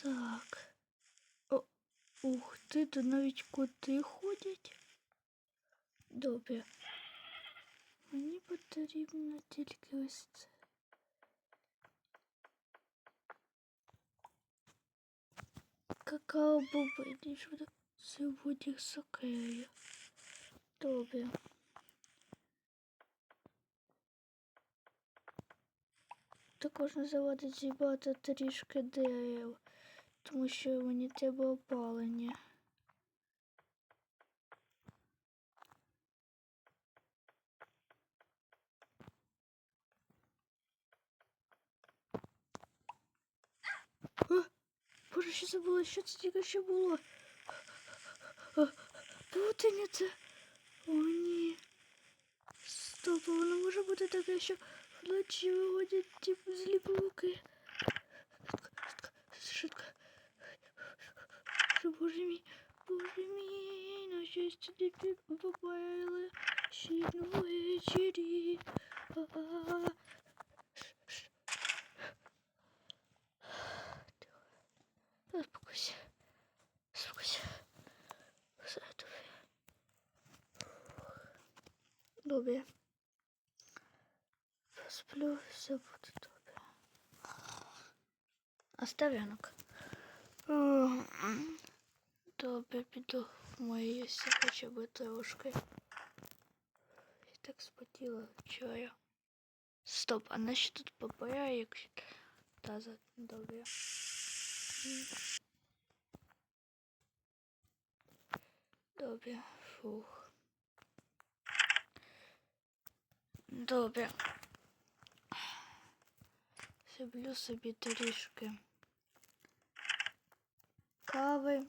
Так. О, ух ти, тут навіть коти ходять. Добре. Мені потрібно тільки ось це. Какао бобині, що так сьогодні сокею. Добре. Також не заводить зібрати трішки дерев, тому що мені треба опалення. А, Боже, що це було? Що це тільки що було? А, Путаниця. О, ні. Стоп, а воно може бути таке, що вночі виходять ті злі павуки. Швидко. Боже мій, боже мій, на щастя не попали ввечері. А-а-а. Успокойся. Успокойся. Все добре. Добре. Посплю, все буде добре. Остав ранок. Добре, піду вмиюся хоча б трошки. Я так спотіла вчора. Стоп, а наші тут папая, якщо таза добре. Добре, фух. Добре. Зроблю собі трішки кави.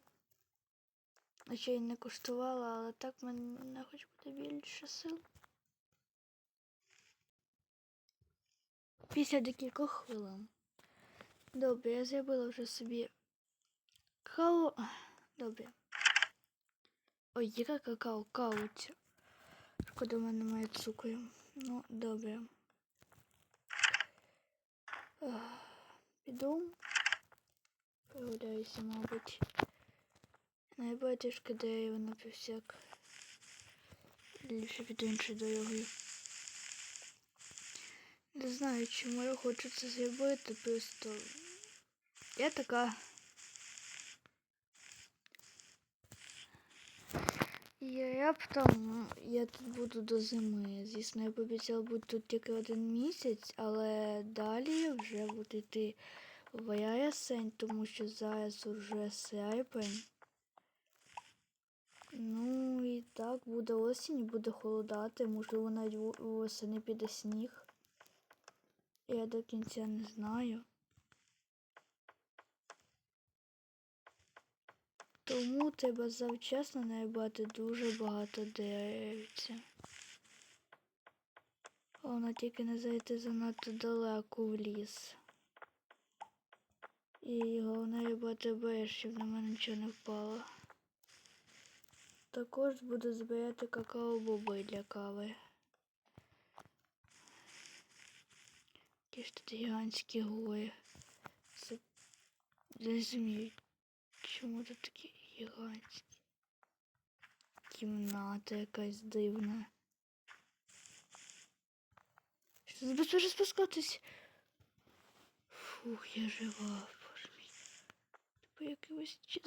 Ще й не куштувала, але так мене хоч буде більше сил. Після декількох хвилин. Добре, я зробила вже собі каву. Добре. Ой, яка какао кауця. Шкода, в мене немає цукру. Ну, добре. Піду. Прогуляюся, мабуть. Найбільше трішки дерева на всяк. Ліпше піду іншою дорогою. Не знаю, чому я хочу це зробити, просто я така. І раптом я тут буду до зими. Звісно, я пообіцяла бути тут тільки один місяць, але далі вже буду йти в вересень, тому що зараз уже серпень. Ну і так, буде осінь, буде холодати, можливо, навіть восени піде сніг. Я до кінця не знаю. Тому треба завчасно нарубати дуже багато деревця. Головне тільки не зайти занадто далеко в ліс. І головне рубати берег, щоб на мене нічого не впало. Також буду збирати какао-боби для кави. Які ж тут гігантські гори. Це розумію, чому тут такі гігантські. Кімната якась дивна. Що за безпечно спускатись? Фух, я жива, боже мій. Типу якимось чи-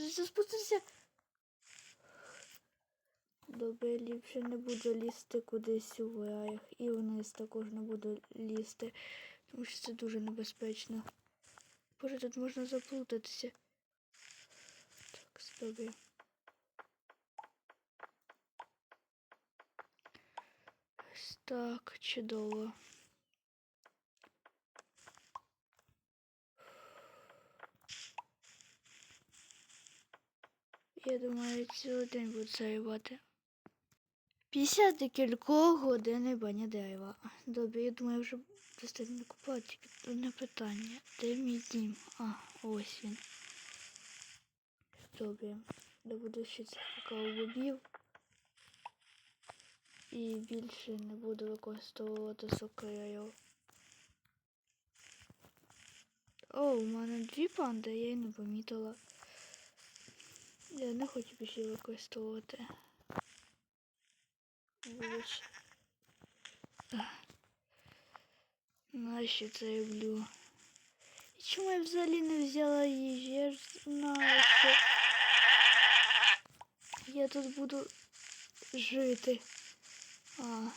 Добре, ліпше не буду лізти кудись у раях. І вниз також не буду лізти, тому що це дуже небезпечно. Боже, тут можна заплутатися. Так, добре. Ось так, чудово. Я думаю, цілий день буду зарювати. Після декількох годин баня дерева. Добре, я думаю, вже достатньо купати. Тільки одне питання. Де мій дім? А, ось він. Добре. Добуду ще цих какао-бобів. І більше не буду використовувати сокирю. О, у мене дві панди, я її не помітила. Я не хочу більше використовувати. Ах. Нащо це люблю? І чому я взагалі не взяла їжі? Я ж знаю, що я тут буду жити. А,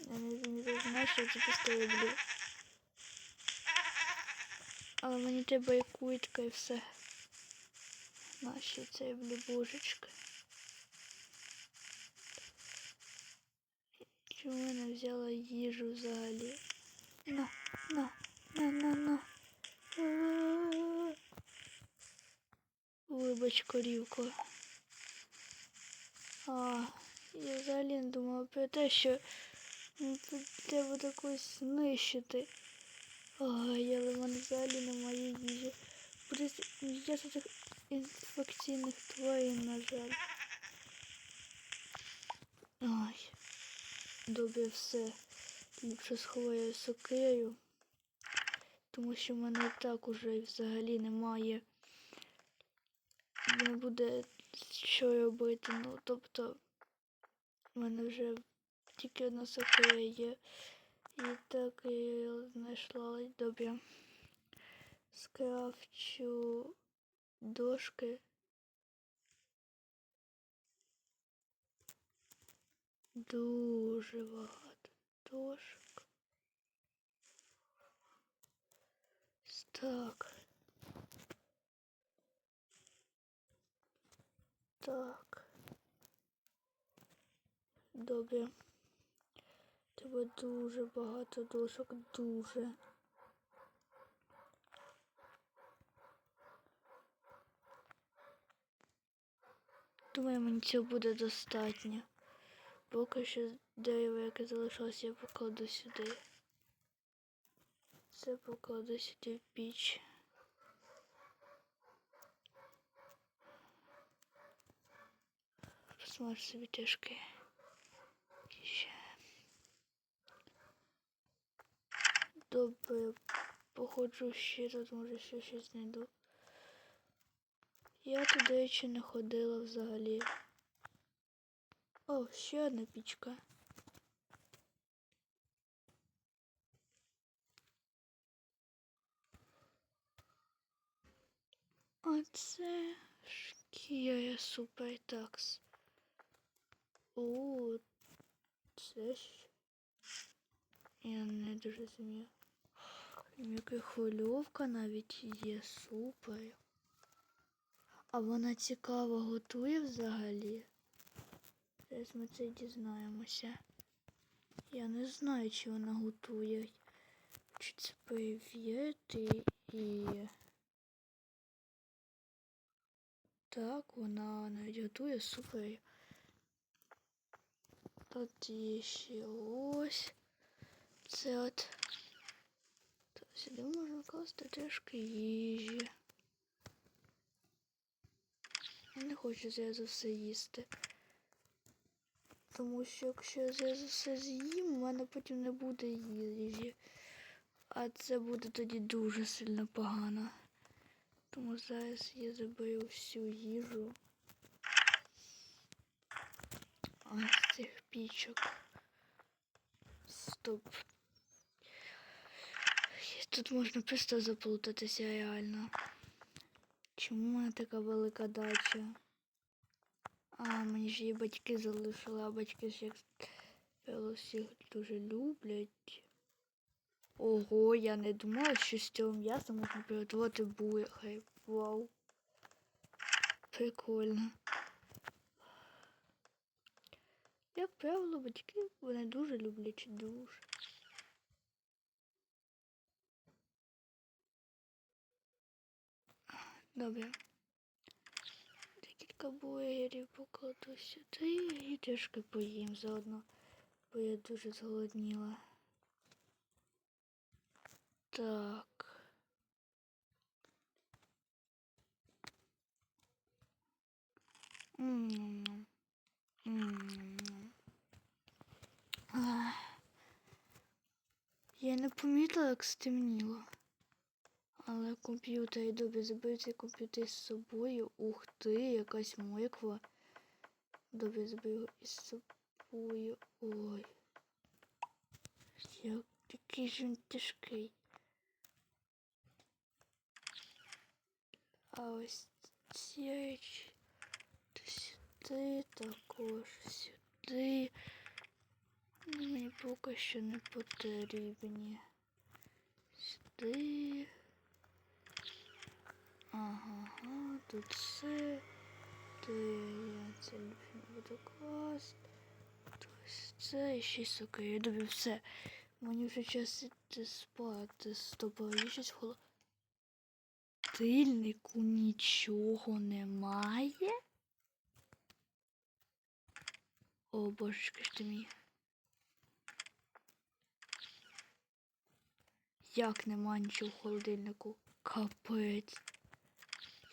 я не, знаю, що я це просто люблю. Але мені треба і куйтка і все. Нащо це люблю божечки? Чому не взяла їжу взагалі? На, на, на, на, на. А-а-а. Вибач, корівко. А, я взагалі не думала про те, що треба так ось знищити. Ой, але в мене взагалі немає їжі. Я цих інфекційних тварин, на жаль. Ой. Добре все. Ліпше сховаю сокирю. Тому що в мене так уже взагалі немає. Не буде що робити. Ну, тобто, в мене вже тільки одна сокира є. І так я знайшла добре. Скрафчу дошки. Дуже багато дошок. Так. Так. Добре. Треба дуже багато дошок, дуже. Думаю, мені цього буде достатньо. Поки що дерево, яке залишилось, я покладу сюди. Це покладу сюди в піч. Посмаж собі тяжки. Добре, походжу ще тут, може ще щось знайду. Я туди ще не ходила взагалі. О, ще одна пічка. Оце шкіра супер такс. О, це ж. Я не дуже розумію. Яка хвильовка навіть є супер. А вона цікаво готує взагалі. Зараз ми це дізнаємося. Я не знаю, чи вона готує. Чи це перевірити і. Так, вона навіть готує супер. Тут є ще ось. Це от. Тут сюди можна класти трішки їжі. Я не хочу зараз все їсти. Тому що якщо я зараз все з'їм, у мене потім не буде їжі. А це буде тоді дуже сильно погано. Тому зараз я заберу всю їжу. А з цих пічок. Стоп. Тут можна просто заплутатися реально. Чому в мене така велика дача? А, мені ж її батьки залишили, а батьки ж як всіх дуже люблять. Ого, я не думала, що з цього м'яса можна приготувати бургер. Вау. Прикольно. Як правило, батьки вони дуже люблять дуже. Добре. Декілька бургерів покладу сюди і трішки поїм заодно, бо я дуже зголодніла. Так. Я не помітила, як стемніло. Але комп'ютер добре забив цей комп'ютер з собою. Ух ти, якась морква. Добре забив його із собою. Ой. Як такий ж він тяжкий. А ось ці речі. то Сюди також сюди. Мені поки що не потрібні. Сюди. Ага, ага, тут все. Ти я це не буду класти. Це і ще й сокиря. Добре, все. Мені вже час іти спати. А є щось холо. Тильнику нічого немає. О, божечки ж ти мій. Як нема нічого в холодильнику? Капець.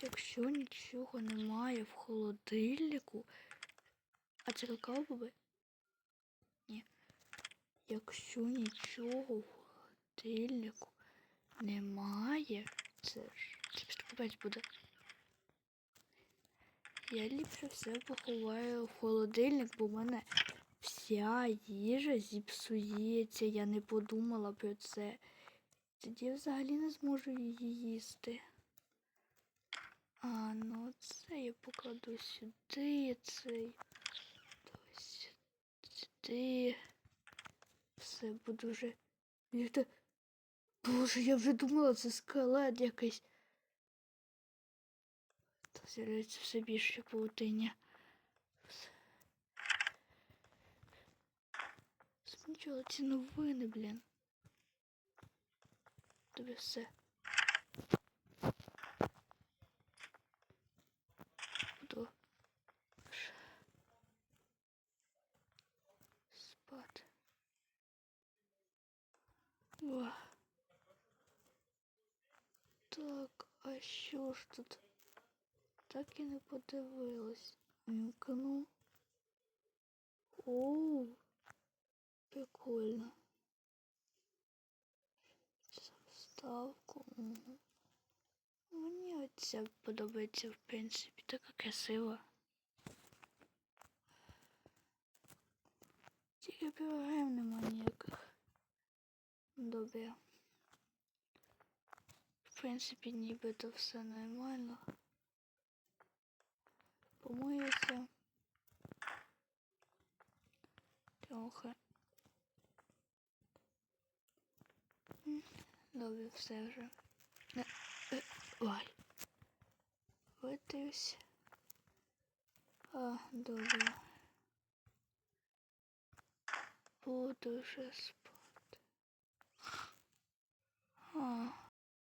Якщо нічого немає в холодильнику. А це какао боби? Ні. Якщо нічого в холодильнику немає, це ж це ж капець буде. Я ліпше все поховаю в холодильник, бо в мене вся їжа зіпсується. Я не подумала про це. Тоді я взагалі не зможу її їсти. А, ну це я покладу сюди, цей. Сюди. Все буду вже. бігти. Боже, я вже думала, це скелет якийсь. Та з'являється все більше паутиння. Спочатку ці новини, блін. Тобі все. Буду ш- спати. О. Так, а що ж тут? Так і не подивилась. Вімкну. Оу, прикольно. Вставку. Угу. Мені оця подобається, в принципі, така красива. Тільки програм нема ніяких. Добре. Принципі, нібито все нормально. Помиюся. Трохи. Добре, все вже. Не, е, ой. Витрився. А, добре. Буду вже спати. А.